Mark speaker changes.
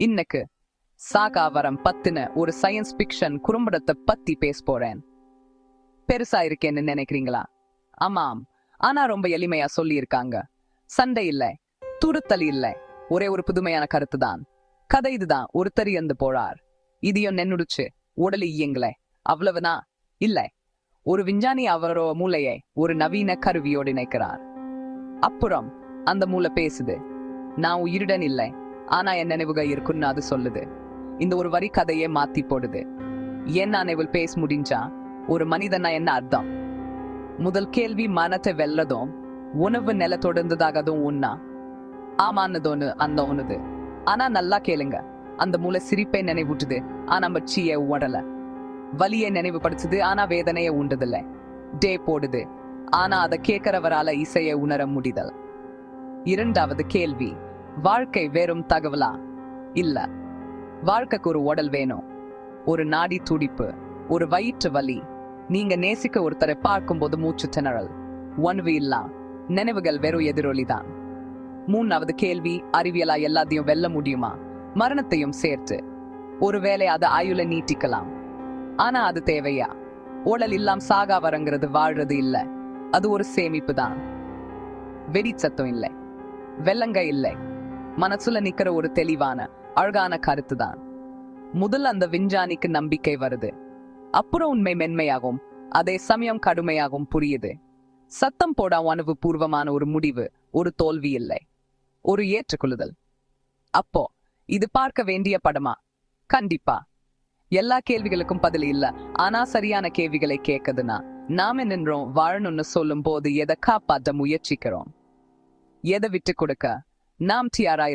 Speaker 1: இன்னைக்கு சாகாவரம் பத்தின ஒரு சயின்ஸ் பிக்ஷன் குறும்படத்தை பத்தி பேச போறேன். பெருசா இருக்கேன்னு நினைக்கிறீங்களா? ஆமாம். ஆனா ரொம்ப எளிமையா சொல்லி இருக்காங்க சண்டை இல்லை துருத்தல் இல்ல. ஒரே ஒரு புதுமையான கருத்து தான் கதை இதுதான். ஒருத்தர் இறந்து போறார். இதையும் நின்னுடுச்சு. உடல் இயங்கலை. அவ்வளவுதான் இல்லை. ஒரு விஞ்ஞானி அவரோ மூளையை ஒரு நவீன கருவியோடு இணைக்கிறார். அப்புறம் அந்த மூளை பேசுது. நான் உயிருடன் இல்லை. ஆனா என் நினைவுக இருக்குன்னு அது சொல்லுது. இந்த ஒரு வரி கதையே மாத்தி போடுது. என் நினைவில் பேச முடிஞ்சா? ஒரு மனிதனா என்ன அர்த்தம்? முதல் கேள்வி மனத்தை வெல்லதும் உணவு நில தொடர்ந்ததாகதும் உண்ணா. ஆமானதோன்னு அந்த ஒண்ணுது ஆனா நல்லா கேளுங்க. அந்த மூளை சிரிப்பை நினைவூட்டுது. ஆனா மச்சிய உடல. வலியை நினைவுபடுத்துது. ஆனா வேதனையை உண்டதில்ல. டே போடுது. ஆனா அதை கேட்கிறவரால இசையை உணர முடிதல். இரண்டாவது கேள்வி. வாழ்க்கை வெறும் தகவலா? இல்ல. வாழ்க்கைக்கு ஒரு உடல் வேணும். ஒரு நாடி துடிப்பு. ஒரு வயிற்று வலி. நீங்க நேசிக்க ஒருத்தரை பார்க்கும்போது மூச்சு திணறல். ஒன்வு இல்லா. நினைவுகள் வெறும் எதிரொலிதான். மூணாவது கேள்வி அறிவியலா எல்லாத்தையும் வெல்ல முடியுமா? மரணத்தையும் சேர்த்து. ஒருவேளை அது ஆயுள நீட்டிக்கலாம். ஆனா அது தேவையா? உடல் இல்லாம் சாகா வரங்கிறது வாழ்றது இல்ல. அது ஒரு சேமிப்பு தான் வெடிச்சத்தம் இல்லை. வெள்ளங்க இல்லை. மனசுல நிக்கிற ஒரு தெளிவான அழகான கருத்து தான். முதல் அந்த விஞ்ஞானிக்கு நம்பிக்கை வருது. அப்புறம் உண்மை மென்மையாகும். அதே சமயம் கடுமையாகவும் புரியுது. சத்தம் போட உணவு பூர்வமான ஒரு முடிவு ஒரு தோல்வி இல்லை. ஒரு ஏற்றுக்கொள்ளுதல். அப்போ இது பார்க்க வேண்டிய படமா? கண்டிப்பா. எல்லா கேள்விகளுக்கும் பதில் இல்ல. ஆனா சரியான கேள்விகளை கேட்குதுன்னா நாம நின்றோம் வாழணும்னு சொல்லும் போது எதை காப்பாற்ற முயற்சிக்கிறோம்? எதை விட்டு கொடுக்க? नाम टीआरआई